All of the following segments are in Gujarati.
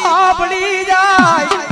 આભળી જાય.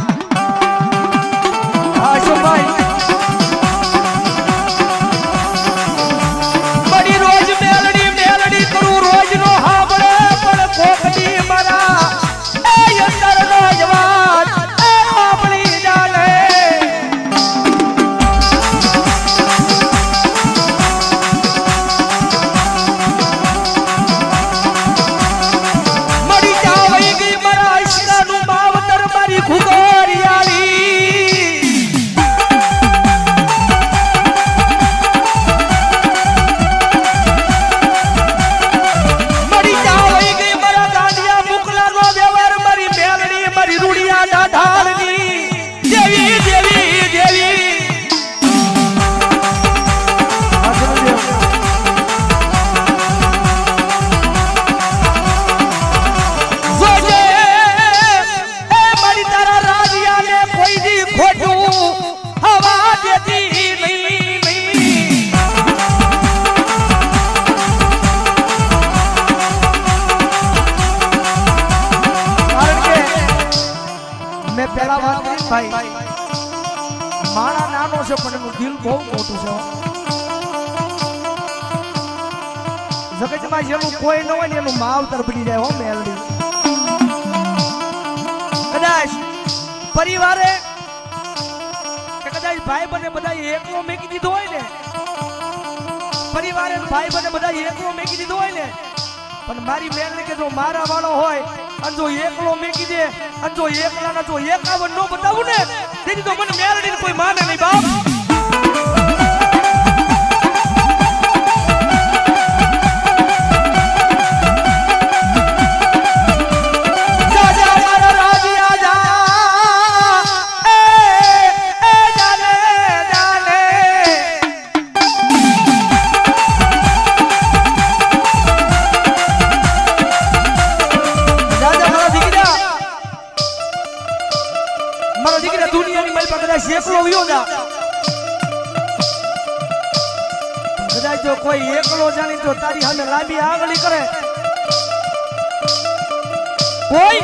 માવતર બની જાય હો મેલડી. કદાચ પરિવારે કદાચ ભાઈ બને બધા એકલો મેકી દીધો હોય ને, પરિવારે ભાઈ બને બધા એકલો મેકી દીધો હોય ને, પણ મારી મેલડી કે જો મારા વાળો હોય, અને જો એકલો મેકી દે, અને જો એકલા ના જો એકાવન નો બતાવું ને, તેથી તો મને મેલડી કોઈ માને નહીં બાપ. કોઈ એકલો જાણી જો તારી સામે લાંબી આગળી કરે. કોઈ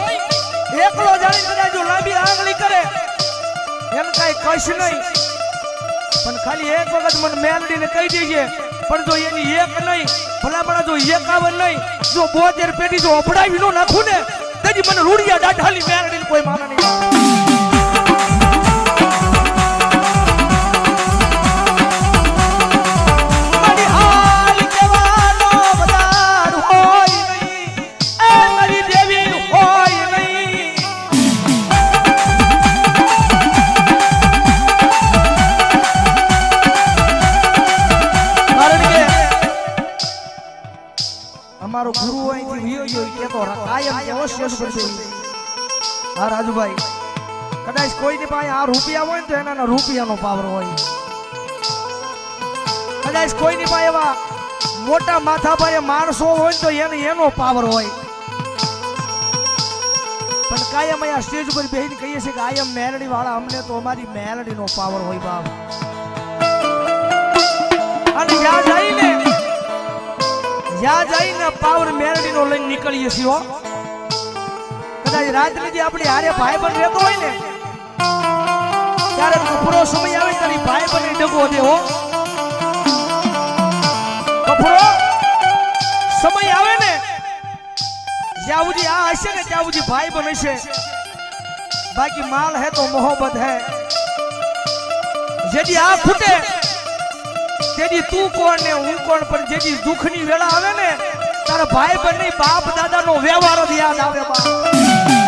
એકલો જાણી કદાચ જો લાંબી આગળી કરે. એમ કઈ કશ નહીં. પણ ખાલી એક વખત મને મેલડીને કહી દેજે. પણ જો એની એક નહીં, ભલામણા જો એકાવન નહીં, જો બોતેર પેટી જો અપડાવી નો નાખું ને તેથી મને રૂડિયા દાઢાલી મેલડીને કોઈ માને નહીં. કોઈની રૂપિયા હોય ને તો એના રૂપિયાનો પાવર હોય. કદાચ કોઈની પાસે એવા મોટા માથા પર માણસો હોય ને તો એને એનો પાવર હોય. પણ કાયમ અહીંયા સ્ટેજ ઉપર બેહીને કહીએ છીએ કે આયમ મેલડી વાળા, અમને તો અમારી મેલડીનો પાવર હોય બાપ. અને યાદ આવીને યાદ આવીને પાવર મેલડીનો લઈને નીકળીએ છીએ કદાચ રાત્રે જે આપણી હારે ભાઈ પણ રહેતો હોય ને ત્યારે કપરો સમય આવે ત્યારે ભાઈ બને ડગો દેવો કપરો, સમય આવે ને જ્યાં સુધી આ હશે ને ત્યાં સુધી ભાઈ બન હશે બાકી માલ હે તો મોહબ્બત હે. જેથી આ ખૂટે તેથી તું કોણ ને હું કોણ, પણ જેથી દુઃખની વેળા આવે ને, તારા ભાઈ બનની બાપ દાદાનો વ્યવહાર જ યાદ આવે બાપ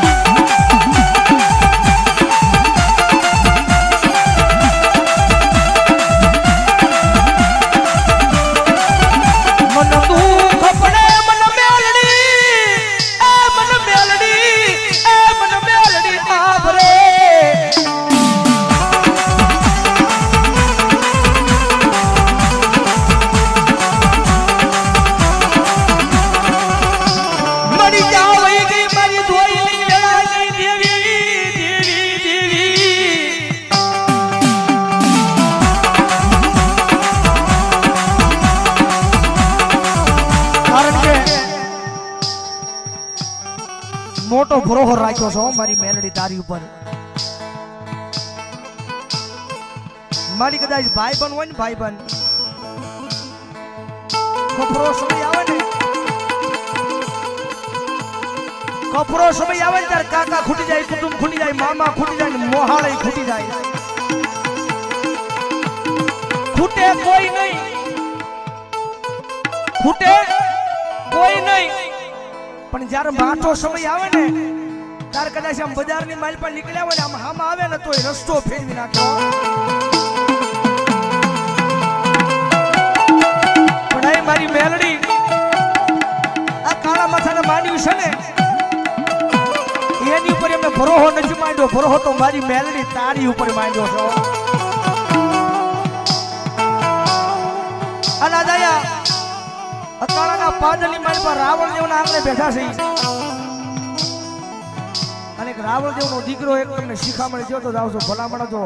મારી મેલડી તારી ઉપર. મારી કદાચ ભાઈ બન હોય ને ભાઈ બન કપરો સમય આવે કપરો સમય આવે ને ત્યારે કાકા ખૂટી જાય, કુટુંબ ખૂટી જાય, મામા ખૂટી જાય ને મોહાળે ખૂટી જાય. ખૂટે કોઈ નહીં. ખૂટે કોઈ નહીં. પણ જ્યારે માઠો સમય આવે ને ત્યારે કદાચ આમ બજારની માલ પર નીકળ્યા હોય ને આમ હામ આવે ને તોય રસ્તો ફેરવી નાખ્યો મારી મેલડી, આ કાળા માથાને માન્યું છે ને? એની ઉપર એમને ભરોહો નથી માંડ્યો. ભરોહો તો મારી મેલડી તારી ઉપર માંડ્યો છો. અને દયા અકાળાના પાદરની મારી પર રાવણ દેવના આંગણે બેઠા છે એક રાવણ દેવનો દીકરો એક તમને શિખામણ થયો તો જાવશો ભલામણ જો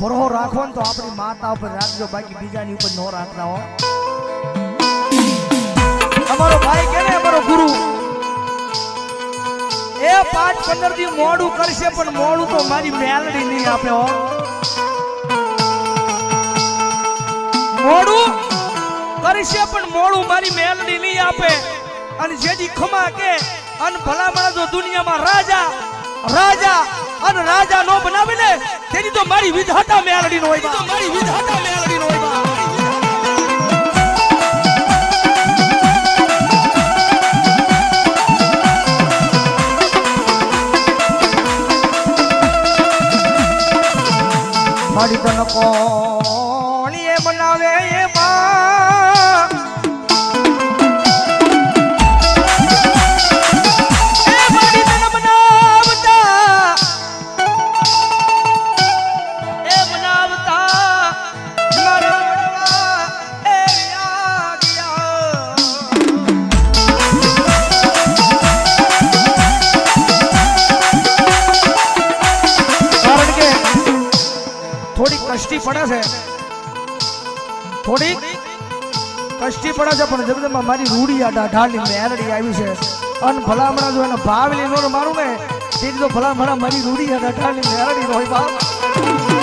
ભરો રાખો ને તો આપણી માતા ઉપર રાખજો, બાકી બીજાની ઉપર ન રાખતા હો. અમારો ભાઈ કે અમારો ગુરુ? એ પાંચ પંદર દી મોડું કરશે, પણ મોડું તો મારી મેલડી નહીં આપે હો. મોડું કરશે, પણ મોડું મારી મેલડી નહીં આપે. અને જેથી ખમા કે, અને ભલામણા જો દુનિયામાં રાજા રાજા અને રાજા નો બનાવે ને તેની તો મારી વિધાતા મેળડી નો હોય. મારી વિધાતા મેળડી નો હોય. મારી તન પડે છે. થોડીક કષ્ટી પડે છે, પણ જેમ મારી રૂડી આ ઢાઢાની મેરડી આવી છે. અન ભલામણા જો એને ભાવ લીધો મારું ને તે તો ભલામણા મારી રૂડી આ ઢાઢાની મેરડી હોય બાપ.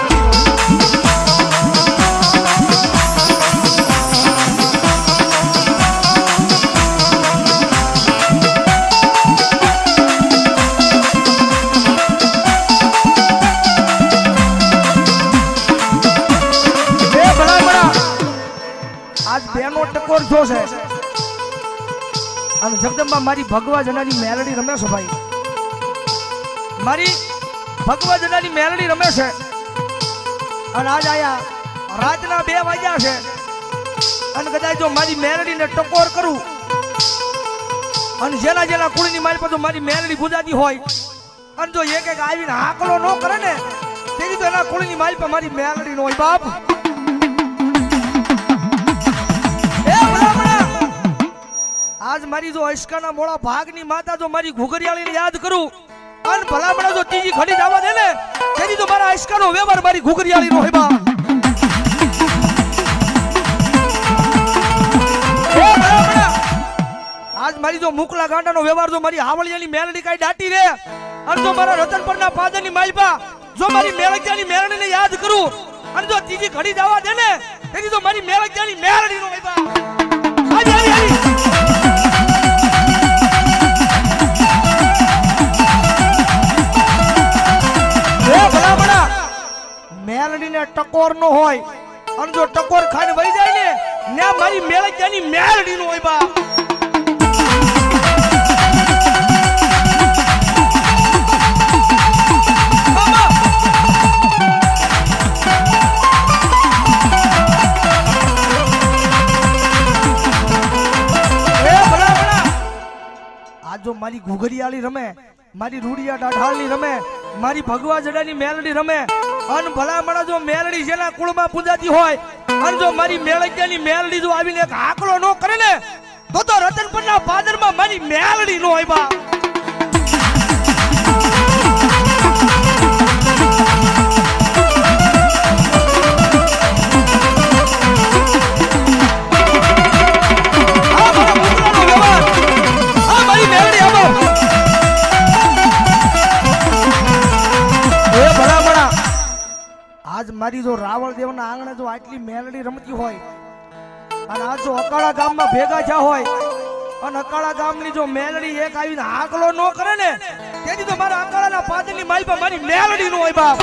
ટકોર છે. અને જગદંબા, મારી ભગવા જનાની મેલડી રમે છે ભાઈ. મારી ભગવા જનાની મેલડી રમે છે. અને આજ આયા રાતના બે વાગ્યા છે. અને કદાચ જો મારી મેલડીને ટકોર કરું, અને જેના જેના કુળની મારી જો મારી મેલડી ગુજાતી હોય, અને જો એક એક આવીને હાકલો ન કરે ને, તેથી તો એના કુળની મારી પર મારી મેલડી નો હોય. બાપ! આજ મારી જો અશ્કાના મોળા ભાગની માતા જો મારી ઘુઘરિયાળીને યાદ કરું, અન ભલામણા જો ત્રીજી ખડી જવા દે ને, તેની તો મારા અશ્કાનો વ્યવહાર મારી ઘુઘરિયાળીનો હોય બા. એ ભલામણા! આજ મારી જો મુકલા ગાંડાનો વ્યવહાર જો મારી હાવળિયાની મેલડી કાઈ દાટી રે, અને જો મારા રતનપરના પાદરની માલપા જો મારી મેલડિયાની મેલડીને યાદ કરું, અને જો ત્રીજી ઘડી જવા દે ને તેની તો મારી હોય બા. આવી આવી આવી! એ મેલડીને ટકોર નો હોય. અને જો ટકોર ખાઈને વહી જાય ને ને મારી મેલડિયાની મેલડી નો હોય બા. જો મારી ઘુઘરીયાળી રમે, મારી રૂડિયા ડાઢાળની રમે મારી ભગવા જડાની મેલડી રમે. અન ભલામણા જો મેલડી જેના કુળમાં પૂજાતી હોય, અને જો મારી મેળજ્યાની મેલડી જો આવીને એક આકડો ન કરે ને, તો તો રતનપુરના પાદરમાં મારી મેલડી નો હોય બા મારી જો રાવણ દેવના આંગણે જો આટલી મેલડી રમતી હોય, અને આ જો અકાળા ગામમાં ભેગા થયા હોય, અને અકાળા ગામની જો મેલડી એક આવીને આકલો ન કરે ને, તેથી તો મારા અકાળાના પાદરની માલપા મારી મેલડી નો હોય બાપ.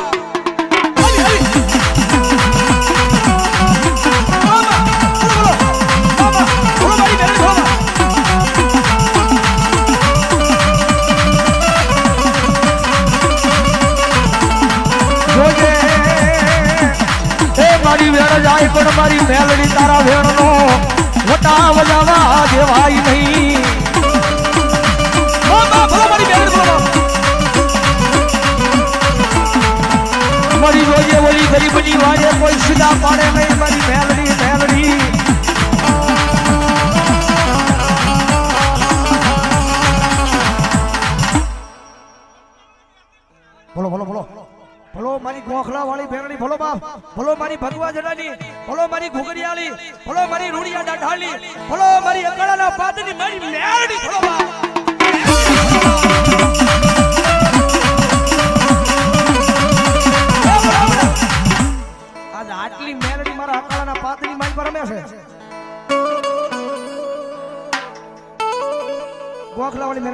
મારી વેળ જાય પણ મારી મેલડી તારા વેણનો મોટા વજાવા દેવાય નહીં. મારી રોજે ઓલી ગરીબની વાજે કોઈ સીધા પાડે નહીં, મારી મેલડી મેલડી. બોલો મારી ગોખલા વાળી બેરણી ભલો બાપ ભલો મારી ભગવા જડાની ભલો મારી ઘુગરિયાળી ભલો મારી રૂડિયા દાઢાલી ભલો મારી અકળાના પાદની મારી મેરડી ભલો બાપ. આટલી મેરડી મારા અકળાના પાદની મારી છે. ગોખલા વાળી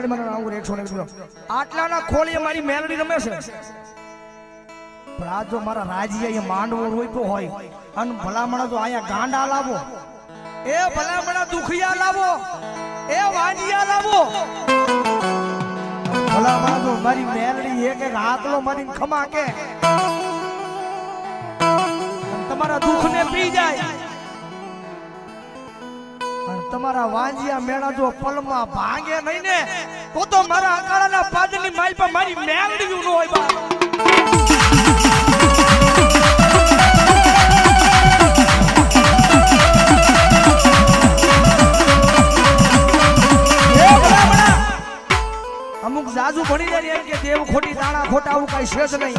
આટલાના ખોલી મારી મેરડી રમે છે. પણ આ જો મારા અહીંયા માંડવો રોપ્યો હોય, અને ભલામણા જો અહીંયા ગાંડા લાવો, એ ભલામણા દુખિયા લાવો, એ વાંજિયા લાવો. ભલામણા જો મારી મેલડી એક એક હાથલો મારી ખમા કે. તમારા દુઃખને પી જાય. તમારા વાંજિયા મેળા જો પલમાં ભાંગે નહીં ને, તો તો મારા અકાળાના પાદની માલ પર મારી મેલડી ન હોય બા જાજુ ભણી જાય એમ કે દેવ ખોટી દાણા ખોટા આવું કઈ છે નહીં.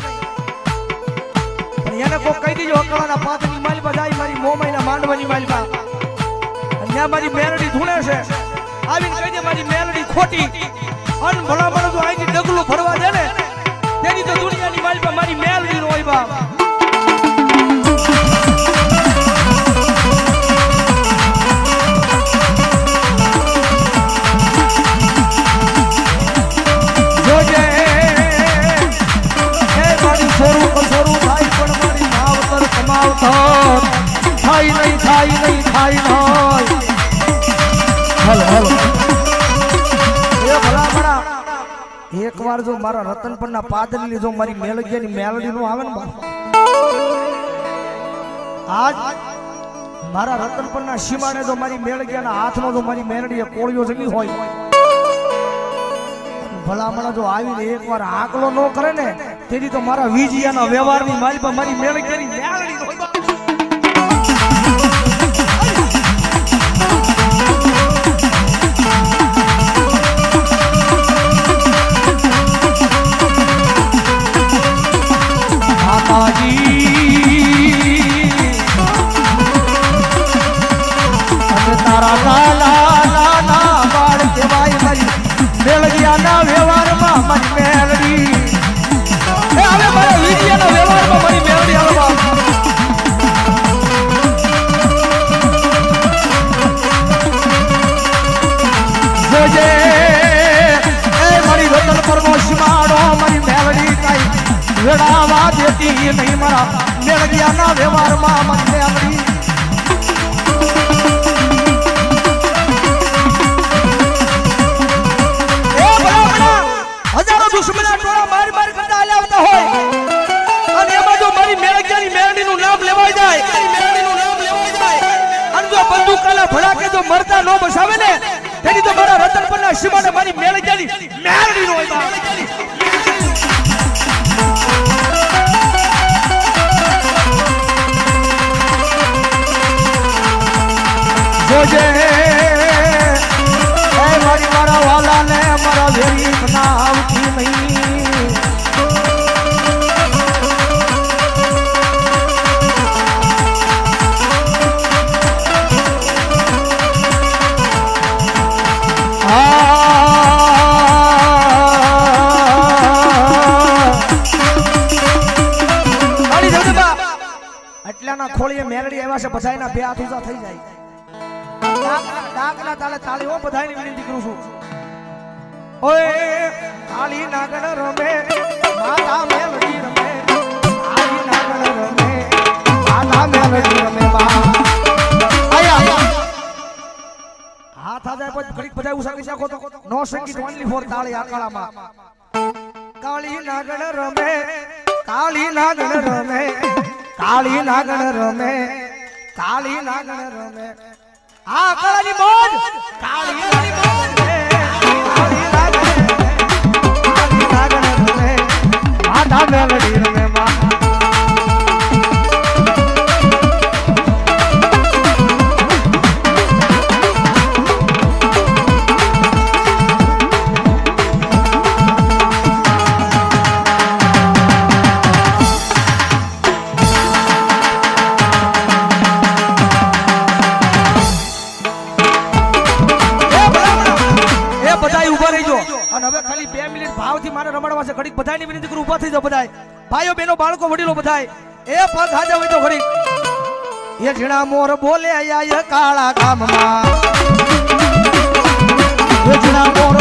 પણ એને કોઈ કહી દીજો, અકળાના પાતની માલમાં જાય મારી મોમાઈના માંડવાની અને ત્યાં મારી મેલડી ધૂણે છે. આવીને કહી મારી મેલડી ખોટી. અન ભલા જો અહીંથી ડગલું ફરવા દે ને તો દુનિયાની માલમાં મારી મેલડી નો હોય બાપ મારી મારી થાય નહીં થાય નહીં થાય વાર જો મારા રતન પરના પાદરની જો મારી મેલગિયાની મેલડી નું આવે ને આજ મારા રતન પરના સીમાને જો મારી મેલગિયાના હાથમાં જો મારી મેલડીએ કોળિયો જમી હોય. ભલામણા જો આવીને એકવાર આકલો ન કરે ને તેથી તો મારા વીજિયાના વ્યવહારની મારી મારી મેળ કરી બંદૂકાના ભડાકે જો મરતા નો બસાવે ને. તેની તો મારા રતન પરના સીમાને મારી મેળગિયાની મેળડી નો જોજે. એ મારી મારા વાલાને મારા વેરી બનાવતી બધાયના બે હાથ ઊંચા થઈ જાય. ડાકના- તાલે તાળી હો, બધાયને વિનંતી કરું છું. ઓય કાળી નાગણ રમે, માતા મેલડી રમે કાળી નાગણ રમે, માતા મેલડી રમે હાથ તો. નો સંગીત ઓનલી ફોર તાળી આકાળામાં કાળી નાગણ રમે કાળી નાગણ રમે કાળી નાગણ રમે. કાળી નાગણ રમે આ કાળાની બોલ કાળી નાગણ કાળી નાગણ કાળી નાગણ રમે માતા મેલડી રમે. ઊભા થઈ જાવ બધાય. ભાઈઓ, બહેનો, બાળકો, વડીલો બધાય. એ પગ હાજર હોય તો ઘડીક એ ઝીણા મોર બોલે આયા કાળા ગામમાં. ઝીણા મોર